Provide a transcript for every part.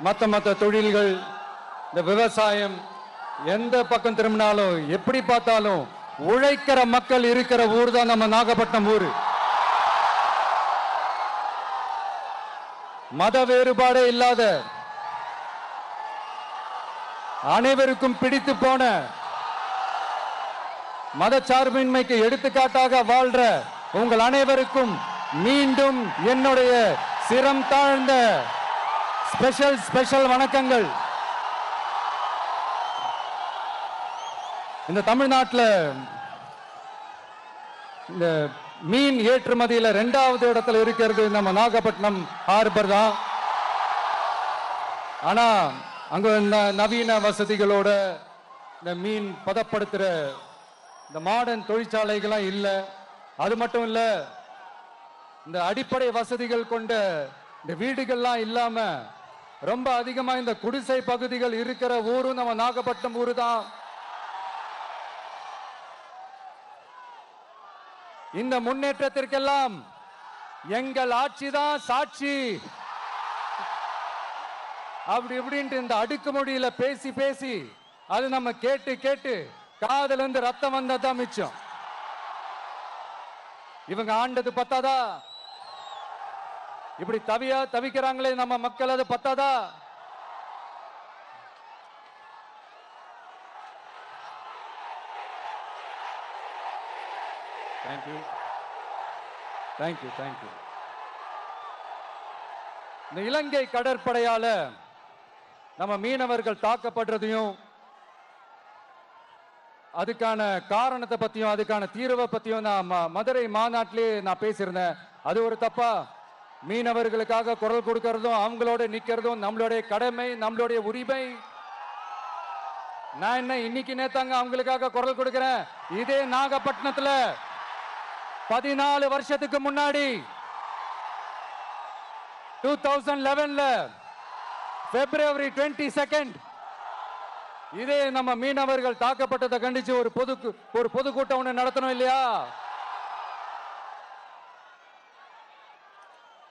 மற்ற மற்ற தொழில்கள் இந்த விவசாயம் எந்த பக்கம் திரும்பினாலும் எப்படி பார்த்தாலும் உழைக்கிற மக்கள் இருக்கிற ஊர் தான் நம்ம நாகப்பட்டினம் ஊர். மத வேறுபாடே இல்லாத அனைவருக்கும் பிடித்து போன மதச்சார்பின்மைக்கு எடுத்துக்காட்டாக வாழ்ற உங்கள் அனைவருக்கும் மீண்டும் என்னுடைய சிரம் தாழ்ந்த ஸ்பெஷல் ஸ்பெஷல் வணக்கங்கள். இந்த தமிழ்நாட்டில் இந்த மீன் ஏற்றுமதியில் ரெண்டாவது இடத்துல இருக்கிறது நம்ம நாகப்பட்டினம் ஹார்பர் தான். ஆனா அங்க நவீன வசதிகளோட இந்த மீன் பதப்படுத்துற இந்த மாடர்ன் தொழிற்சாலைகள்லாம் இல்லை. அது மட்டும் இல்லை இந்த அடிப்படை வசதிகள் கொண்ட இந்த வீடுகள்லாம் இல்லாமல் ரொம்ப அதிகமா இந்த குடிசை பகுதிகள் இருக்கிற ஊரும் நம்ம நாகப்பட்டினம் ஊரு தான். இந்த முன்னேற்றத்திற்கெல்லாம் எங்கள் ஆட்சி தான் சாட்சி. அப்படி இப்படின்ட்டு இந்த அடுக்குமொழியில பேசி பேசி அது நம்ம கேட்டு கேட்டு காதல இருந்து ரத்தம் வந்ததான் மிச்சம். இவங்க ஆண்டது பத்தாதா? இப்படி தவியா தவிக்கிறாங்களே நம்ம மக்கள் அது பத்தாதா? தேங்க்யூ தேங்க்யூ தேங்க்யூ இந்த இலங்கை கடற்படையால நம்ம மீனவர்கள் தாக்கப்படுறதையும் அதுக்கான காரணத்தை பத்தியும் அதுக்கான தீர்வை பத்தியும் நான் மதுரை மாநாட்டிலே நான் பேசியிருந்தேன். அது ஒரு தப்பா? மீனவர்களுக்காக குரல் கொடுக்கறதும் அவங்களோட நிக்கிறதும் நம்மளுடைய கடமை நம்மளுடைய உரிமை. நான் என்ன இன்னைக்கு நேத்தாங்க அவங்களுக்காக குரல் கொடுக்கிறேன்? இதே நாகப்பட்டினத்துல பதினாலு வருஷத்துக்கு முன்னாடி டூ தௌசண்ட் லெவன்ல பிப்ரவரி டுவெண்ட்டி செகண்ட் இதே நம்ம மீனவர்கள் தாக்கப்பட்டதை கண்டிச்சு ஒரு பொது ஒரு பொதுக்கூட்டம் ஒன்று நடத்தணும் இல்லையா?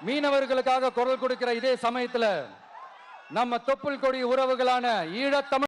மீனவர்களுக்காக குரல் கொடுக்கிற இதே சமயத்தில் நம்ம தொப்புள் கொடி உறவுகளான ஈழத்தமிழ்